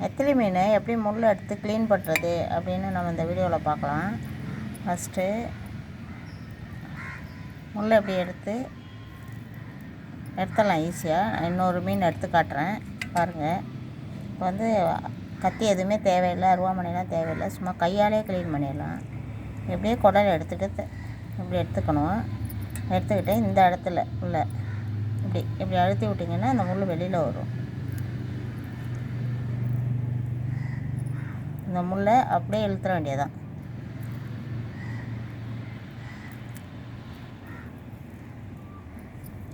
நெத்திலி மீன் எப்படி முள் எடுத்து க்ளீன் பண்ணுறது அப்படின்னு நம்ம இந்த வீடியோவில் பார்க்கலாம். ஃபஸ்ட்டு முள் எப்படி எடுத்து எடுத்துடலாம் ஈஸியாக இன்னொரு மீன் எடுத்து காட்டுறேன். பாருங்கள் இப்போ வந்து கத்தி எதுவுமே தேவையில்லை அருவாமனைலாம் தேவையில்லை. சும்மா கையாலே க்ளீன் பண்ணிடலாம். எப்படியே குடல் எடுத்துகிட்டு இப்படி எடுத்துக்கணும்? எடுத்துக்கிட்டு இந்த இடத்துல உள்ள இப்படி இப்படி அழுத்தி விட்டிங்கன்னா அந்த முள் வெளியில் வரும். இந்த முள்ளை அப்படியே இழுத்துற வேண்டியதான்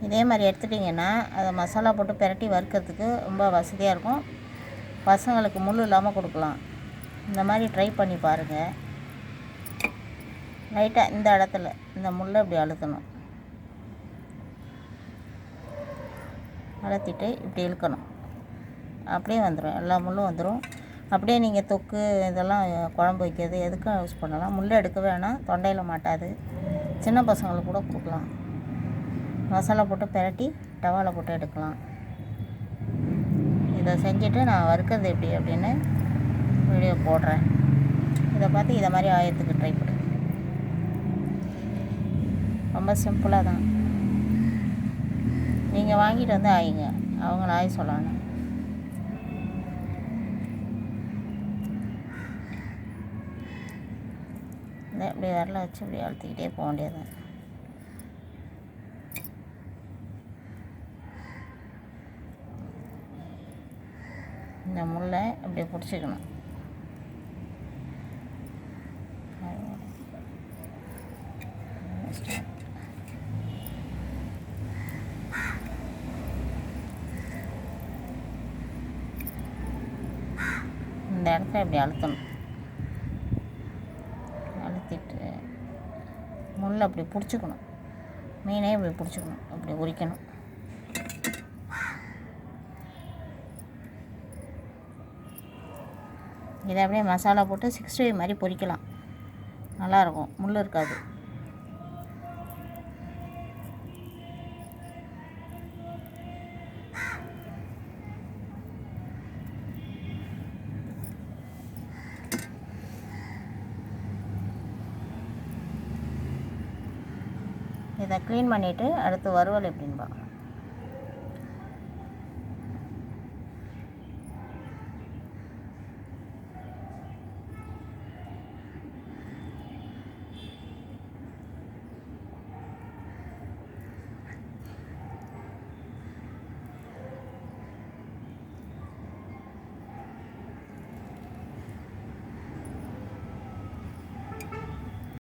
இதே மாதிரி எடுத்துட்டிங்கன்னா அதை மசாலா போட்டு பிரட்டி வறுக்கிறதுக்கு ரொம்ப வசதியாக இருக்கும். பசங்களுக்கு முள் இல்லாமல் கொடுக்கலாம். இந்த மாதிரி ட்ரை பண்ணி பாருங்கள் லைட்டாக இந்த இடத்துல இந்த முள்ளை இப்படி அழுத்தணும். அழுத்திட்டு இப்படி இழுக்கணும். அப்படியே வந்துடும் எல்லா முள்ளும் வந்துடும் அப்படியே நீங்கள் தொக்கு இதெல்லாம் குழம்பு வைக்கிறது எதுக்கும் யூஸ் பண்ணலாம்? முள் எடுக்க வேணாம். தொண்டையில் மாட்டாது. சின்ன பசங்களுக்கு கூட கொடுக்கலாம். மசாலா போட்டு பிரட்டி டவாவில் போட்டு எடுக்கலாம். இதை செஞ்சுட்டு நான் வறுக்கிறது எப்படி அப்படின்னு வீடியோ போடுறேன். இதை பார்த்து இதை மாதிரி ஆயிரத்துக்கு ட்ரை பண்ணு. ரொம்ப சிம்பிளாக தான். நீங்கள் வாங்கிட்டு வந்து ஆயிங்க. அவங்கள ஆய சொல்லணும். இந்த இப்படி விரல வச்சு இப்படி அழுத்திக்கிட்டே போக வேண்டியது இந்த முல்லை இப்படி பிடிச்சிக்கணும். இந்த இடத்துல இப்படி அழுத்தணும். அழுத்திட்டு முள்ளை அப்படி பிடிச்சிக்கணும். மீனே இப்படி பிடிச்சிக்கணும். அப்படி உரிக்கணும். இதை அப்படியே மசாலா போட்டு சிக்ஸ்டி மாதிரி பொரிக்கலாம். நல்லாயிருக்கும் முள் இருக்காது. இதை க்ளீன் பண்ணிவிட்டு அடுத்து வறுவல் எப்படின்னு பார்க்கலாம்